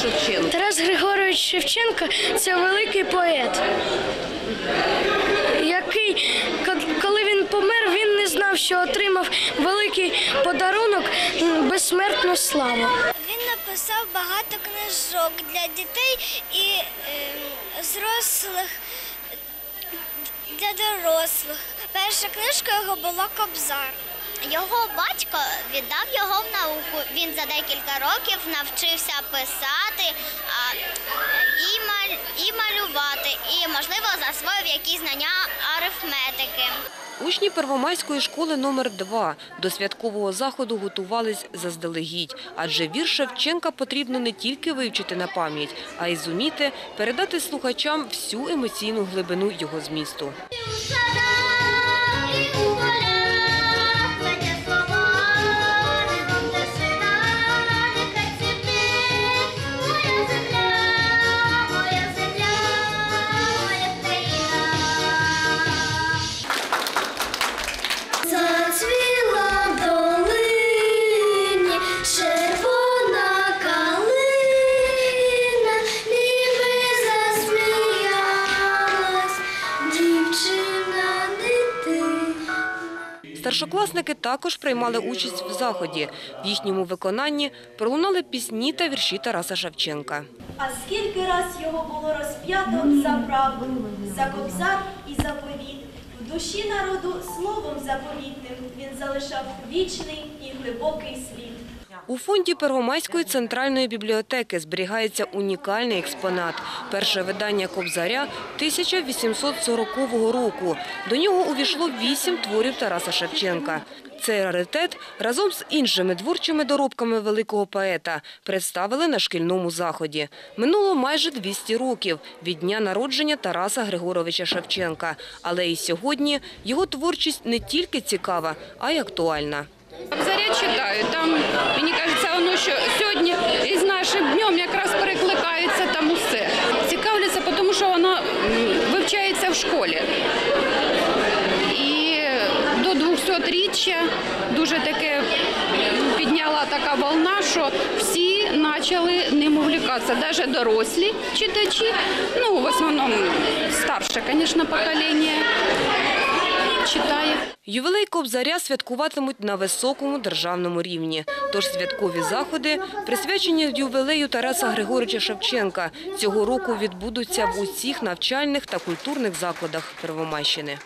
Шевченко? Тарас Григорович Шевченко це великий поет, який, коли він помер, він не знав, що отримав великий подарунок безсмертну славу. Він написав багато книжок для дітей і ем, зрослих для дорослих. Перша книжка його була Кобзар. Його батько віддав його в науку. Він за декілька років навчився писати а, і, маль, і малювати, і, можливо, засвоїв якісь знання арифметики. Учні Первомайської школи номер 2 до святкового заходу готувались заздалегідь, адже вірш Шевченка потрібно не тільки вивчити на пам'ять, а й зуміти передати слухачам всю емоційну глибину його змісту. Старшокласники також приймали участь в заході. В їхньому виконанні пролунали пісні та вірші Тараса Шевченка. А скільки раз його було розп'ято за правду, за кобзар і заповіт. В душі народу словом заповітним він залишав вічний і глибокий слід. У фонді Первомайської центральної бібліотеки зберігається унікальний експонат. Перше видання Кобзаря 1840 року. До нього увійшло вісім творів Тараса Шевченка. Цей раритет разом з іншими творчими доробками великого поета представили на шкільному заході. Минуло майже 200 років від дня народження Тараса Григоровича Шевченка. Але і сьогодні його творчість не тільки цікава, а й актуальна. Заряд читаю. Там мені кажеться, воно що сьогодні із нашим днем якраз перекликається там усе. Цікавляться, тому що воно вивчається в школі. І до 200-річчя дуже таке підняла така волна, що всі почали ним увлікатися, навіть дорослі читачі, ну в основному старше, звісно, покоління читає. Ювілей Кобзаря святкуватимуть на високому державному рівні. Тож святкові заходи, присвячені ювілею Тараса Григоровича Шевченка, цього року відбудуться в усіх навчальних та культурних закладах Первомайщини.